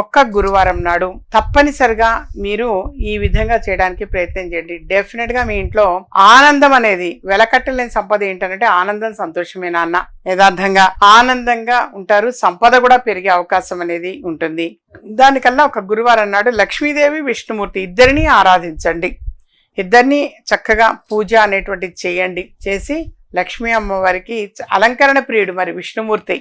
ఒక్క గురువారం నాడు తప్పనిసరిగా మీరు ఈ విధంగా చేయడానికి ప్రయత్నం చేయండి. డెఫినెట్గా మీ ఇంట్లో ఆనందం అనేది వెలకట్టలేని సంపద ఏంటంటే ఆనందం సంతోషమే నాన్న. యథార్థంగా ఆనందంగా ఉంటారు సంపద కూడా పెరిగే అవకాశం అనేది ఉంటుంది. దానికల్లా ఒక గురువారం నాడు లక్ష్మీదేవి విష్ణుమూర్తి ఇద్దరిని ఆరాధించండి. ఇద్దరిని చక్కగా పూజ అనేటువంటిది చేయండి. చేసి లక్ష్మీ అమ్మవారికి అలంకరణ ప్రియుడు మరి విష్ణుమూర్తి.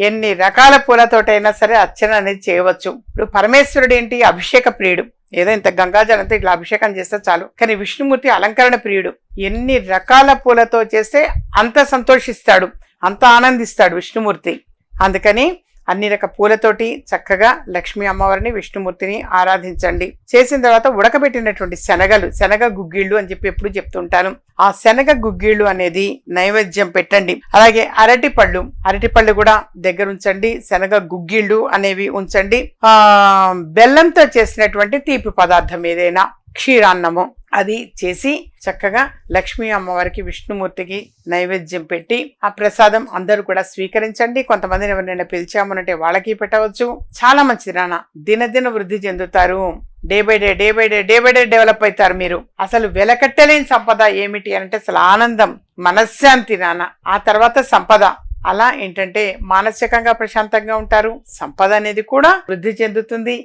ఎన్ని రకాల పూలతోటైనా సరే అర్చన అనేది చేయవచ్చు. ఇప్పుడు పరమేశ్వరుడు ఏంటి? అభిషేక ప్రియుడు. ఏదో ఇంత గంగాజలంతో ఇట్లా అభిషేకం చేస్తే చాలు. కానీ విష్ణుమూర్తి అలంకరణ ప్రియుడు. ఎన్ని రకాల పూలతో చేస్తే అంత సంతోషిస్తాడు. అంత ఆనందిస్తాడు విష్ణుమూర్తి. అందుకని అన్ని రక పూలతోటి చక్కగా లక్ష్మీ అమ్మవారిని విష్ణుమూర్తిని ఆరాధించండి. చేసిన తర్వాత ఉడకబెట్టినటువంటి శనగలు శనగ గుగ్గిళ్ళు అని చెప్పి ఎప్పుడు చెప్తుంటాను. ఆ శనగ గుగ్గిళ్ళు అనేది నైవేద్యం పెట్టండి. అలాగే అరటి పళ్ళు అరటి పళ్ళు కూడా దగ్గర ఉంచండి శనగ గుగ్గిళ్ళు అనేవి ఉంచండి. ఆ బెల్లంతో చేసినటువంటి తీపి పదార్థం ఏదైనా క్షీరాన్నము అది చేసి చక్కగా లక్ష్మీ అమ్మవారికి విష్ణుమూర్తికి నైవేద్యం పెట్టి ఆ ప్రసాదం అందరూ కూడా స్వీకరించండి. కొంతమందిని ఎవరినైనా పిలిచామనంటే వాళ్ళకి పెట్టవచ్చు. చాలా మంచిది నాన్న. దినదిన వృద్ధి చెందుతారు. Day by day day by day day by day develop అవుతారు మీరు. అసలు వెలకట్టలేని సంపద ఏమిటి అంటే అసలు ఆనందం మనశ్శాంతి నాన్న. ఆ తర్వాత సంపద. అలా ఏంటంటే మానసికంగా ప్రశాంతంగా ఉంటారు. సంపద అనేది కూడా వృద్ధి చెందుతుంది.